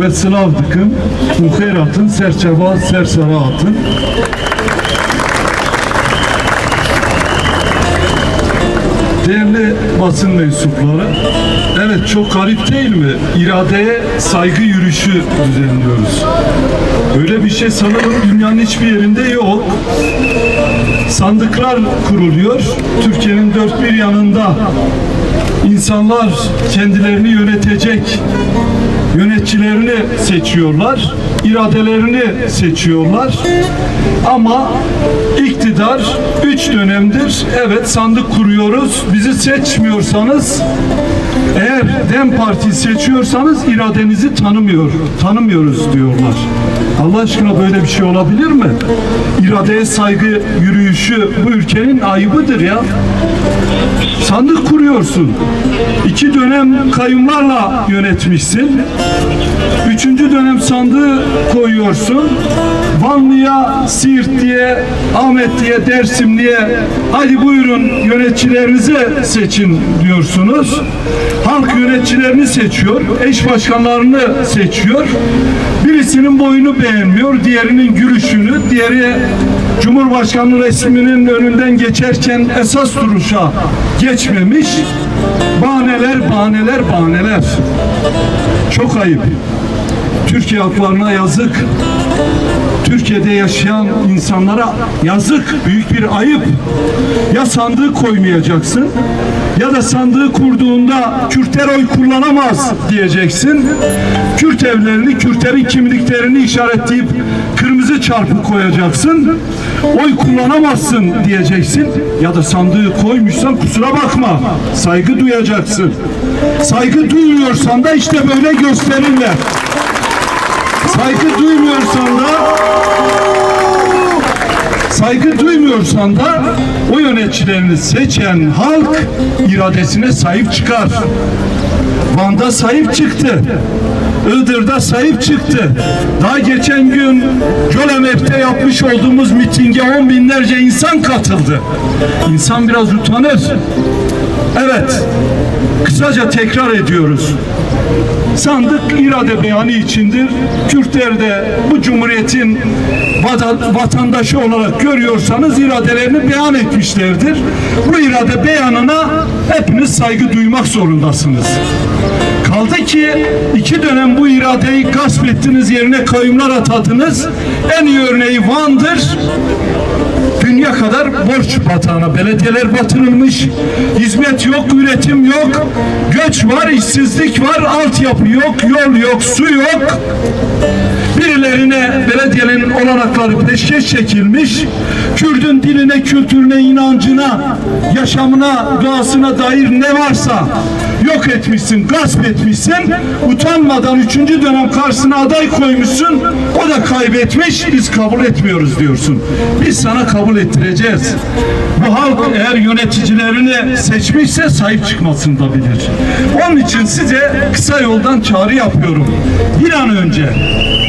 ve slavdıkın muheyratın serçeva serserahatın Değerli basın mensupları, evet çok garip değil mi? İradeye saygı yürüyüşü düzenliyoruz. Öyle bir şey sanırım dünyanın hiçbir yerinde yok. Sandıklar kuruluyor. Türkiye'nin dört bir yanında insanlar kendilerini yönetecek yöneticilerini seçiyorlar, iradelerini seçiyorlar. Ama iktidar üç dönemdir evet sandık kuruyoruz. Bizi seçmiyorsanız eğer Dem Parti seçiyorsanız iradenizi tanımıyor, tanımıyoruz diyorlar. Allah aşkına böyle bir şey olabilir mi? İradeye saygı yürüyüşü bu ülkenin ayıbıdır ya. Sandık kuruyorsun. İki dönem kayyumlarla yönetmişsin. Üçüncü dönem sandığı koyuyorsun. Vanlı'ya, Siirt diye, Ahmet diye, Dersim diye hadi buyurun yöneticilerinizi seçin diyorsunuz. Halk yöneticilerini seçiyor, eş başkanlarını seçiyor. Birisinin boyunu beğenmiyor, diğerinin gülüşünü, diğeri Cumhurbaşkanı resminin önünden geçerken esas duruşa geçmemiş. Bahaneler, bahaneler, bahaneler. Çok ayıp. Türkiye halklarına yazık. Türkiye'de yaşayan insanlara yazık, büyük bir ayıp. Ya sandığı koymayacaksın ya da sandığı kurduğunda Kürtler oy kullanamaz diyeceksin. Kürt evlerini, Kürtlerin kimliklerini işaretleyip çarpı koyacaksın. Oy kullanamazsın diyeceksin. Ya da sandığı koymuşsan kusura bakma. Saygı duyacaksın. Saygı duymuyorsan da işte böyle gösterirler. Saygı duymuyorsan da saygı duymuyorsan da o yöneticilerini seçen halk iradesine sahip çıkar. Van'da sahip çıktı. Iğdır'da sahip çıktı. Daha geçen gün Gölemep'te yapmış olduğumuz mitinge on binlerce insan katıldı. İnsan biraz utanır. Evet, kısaca tekrar ediyoruz. Sandık irade beyanı içindir. Kürtler de bu cumhuriyetin vata- vatandaşı olarak görüyorsanız iradelerini beyan etmişlerdir. Bu irade beyanına hepiniz saygı duymak zorundasınız. Kaldı ki iki dönem bu iradeyi gasp ettiniz yerine kayyumlar atadınız. En iyi örneği Van'dır dünya kadar borç batağına belediyeler batırılmış. Hizmet yok, üretim yok. Göç var, işsizlik var, altyapı yok, yol yok, su yok. Birilerine belediyenin olanakları peşkeş çekilmiş. Kürdün diline, kültürüne, inancına, yaşamına, doğasına dair ne varsa yok etmişsin, gasp etmişsin. Utanmadan üçüncü dönem karşısına aday koymuşsun. O da kaybetmiş. Biz kabul etmiyoruz diyorsun. Biz sana kabul ettireceğiz. Bu halk eğer yöneticilerini seçmişse sahip çıkmasını da bilir. Onun için size kısa yoldan çağrı yapıyorum. Bir an önce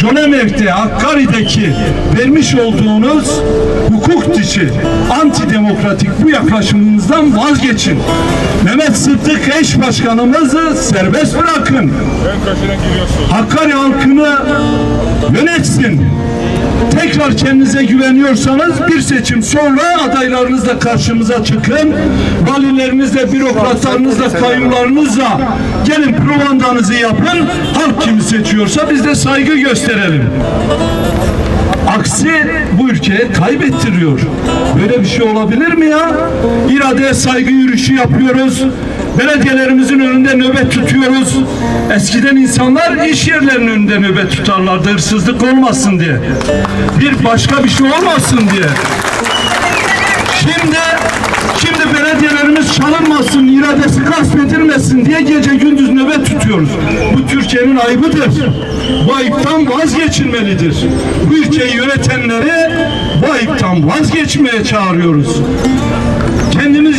Colemev'de, Hakkari'deki vermiş olduğunuz hukuk dışı, antidemokratik bu yaklaşımınızdan vazgeçin. Mehmet Sıddık eş başkanımızı serbest bırakın. Hakkari halkını yönetsin. Tekrar kendinize güveniyorsanız bir seçim sonra adaylarınızla karşımıza çıkın. Valilerinizle, bürokratlarınızla, kayyumlarınızla gelin provandanızı yapın. Halk kimi seçiyorsa biz de saygı gösterelim. Aksi bu ülkeye kaybettiriyor. Böyle bir şey olabilir mi ya? İradeye saygı yürüyüşü yapıyoruz. Belediyelerimizin önünde nöbet tutuyoruz. Eskiden insanlar iş yerlerinin önünde nöbet tutarlardı hırsızlık olmasın diye. Bir başka bir şey olmasın diye. Şimdi şimdi belediyelerimiz çalınmasın, iradesi gasp edilmesin diye gece gündüz nöbet tutuyoruz. Bu Türkiye'nin ayıbıdır. Bu ayıptan vazgeçilmelidir. Bu ülkeyi yönetenleri bu ayıptan vazgeçmeye çağırıyoruz.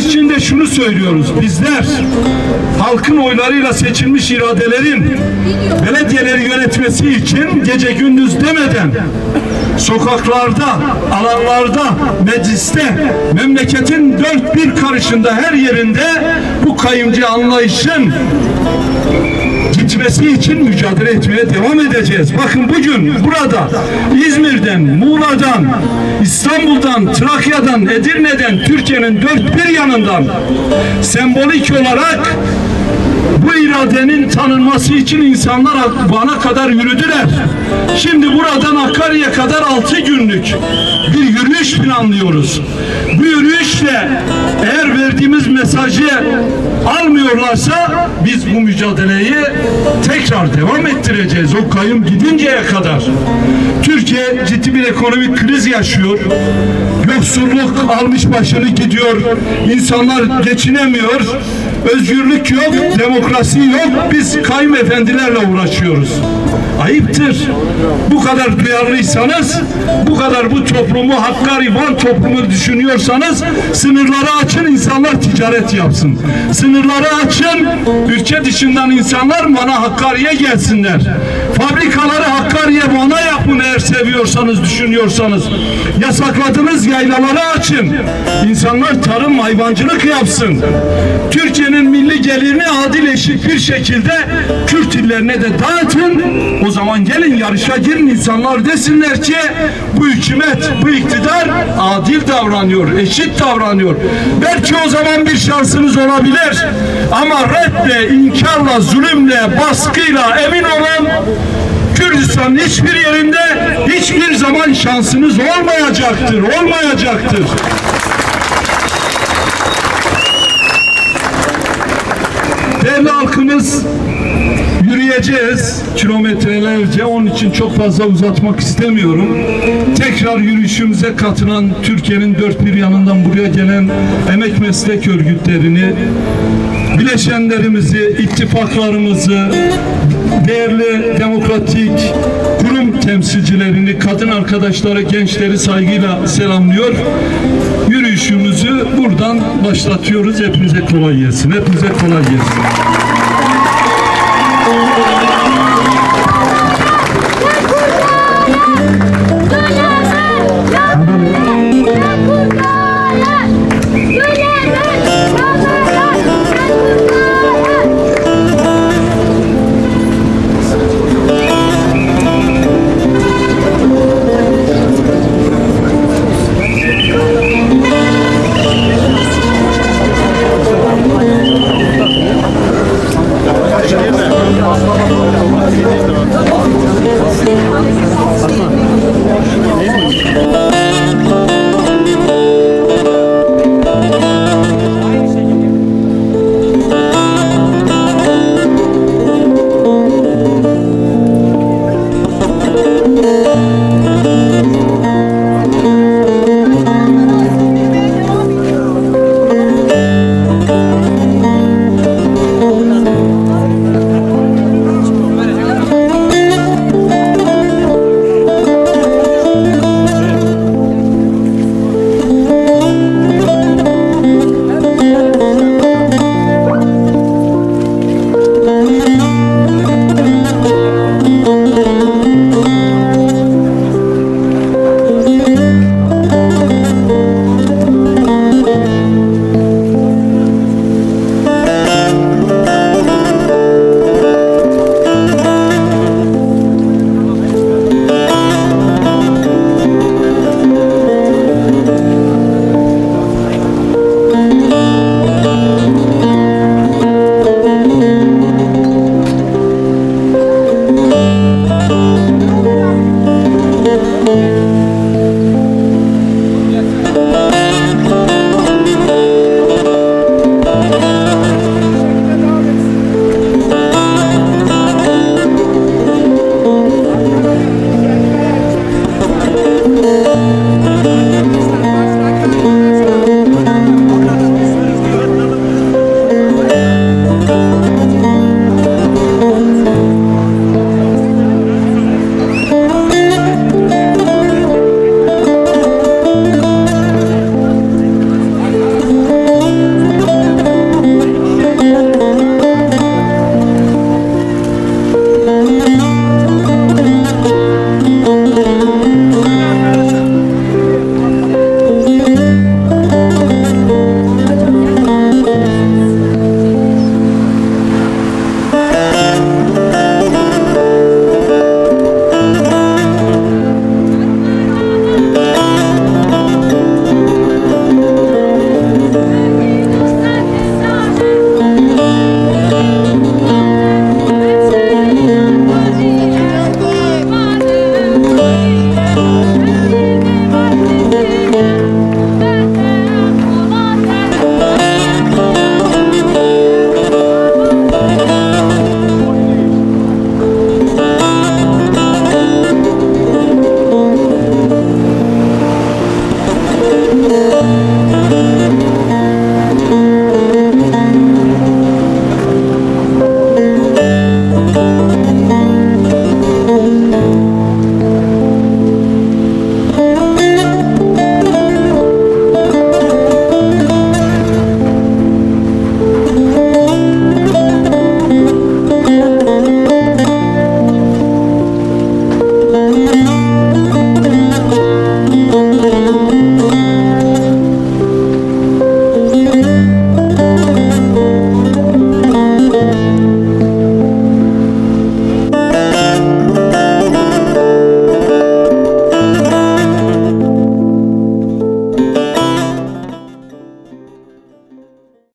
Halkımız için de şunu söylüyoruz. Bizler halkın oylarıyla seçilmiş iradelerin belediyeleri yönetmesi için gece gündüz demeden sokaklarda, alanlarda, mecliste, memleketin dört bir karışında her yerinde bu kayımcı anlayışın gitmesi için mücadele etmeye devam edeceğiz. Bakın bugün burada İzmir'den, Muğla'dan, İstanbul'dan, Trakya'dan, Edirne'den, Türkiye'nin dört bir yanından sembolik olarak bu iradenin tanınması için insanlar Van'a kadar yürüdüler. Şimdi buradan Hakkari'ye kadar altı günlük bir yürüyüş planlıyoruz. Bu yürüyüşle eğer verdiğimiz mesajı almıyorlarsa biz bu mücadeleyi tekrar devam ettireceğiz. O kayım gidinceye kadar. Türkiye ciddi bir ekonomik kriz yaşıyor. Yoksulluk almış başını gidiyor. İnsanlar geçinemiyor. Özgürlük yok, demokrasi yok. Biz kayınefendilerle uğraşıyoruz. Ayıptır. Bu kadar duyarlıysanız, bu kadar bu toplumu, Hakkari Van toplumu düşünüyorsanız sınırları açın, insanlar ticaret yapsın. Sınırları açın, ülke dışından insanlar Van'a Hakkari'ye gelsinler. Fabrikaları Hakkari'ye Van'a yapın eğer seviyorsanız, düşünüyorsanız. Yasakladığınız yaylaları açın. İnsanlar tarım, hayvancılık yapsın. Türkiye'nin milli gelirini adil eşit bir şekilde Kürt illerine de dağıtın. O zaman gelin yarışa girin insanlar desinler ki bu hükümet, bu iktidar adil davranıyor, eşit davranıyor. Belki o zaman bir şansınız olabilir. Ama redle, inkarla, zulümle, baskıyla emin olun Kürdistan'ın hiçbir yerinde hiçbir zaman şansınız olmayacaktır, olmayacaktır. Değerli halkımız yürüyeceğiz kilometrelerce onun için çok fazla uzatmak istemiyorum. Tekrar yürüyüşümüze katılan Türkiye'nin dört bir yanından buraya gelen emek meslek örgütlerini, bileşenlerimizi, ittifaklarımızı, değerli demokratik kurum temsilcilerini, kadın arkadaşları, gençleri saygıyla selamlıyor. Yürüyüşümüzü buradan başlatıyoruz. Hepinize kolay gelsin. Hepinize kolay gelsin.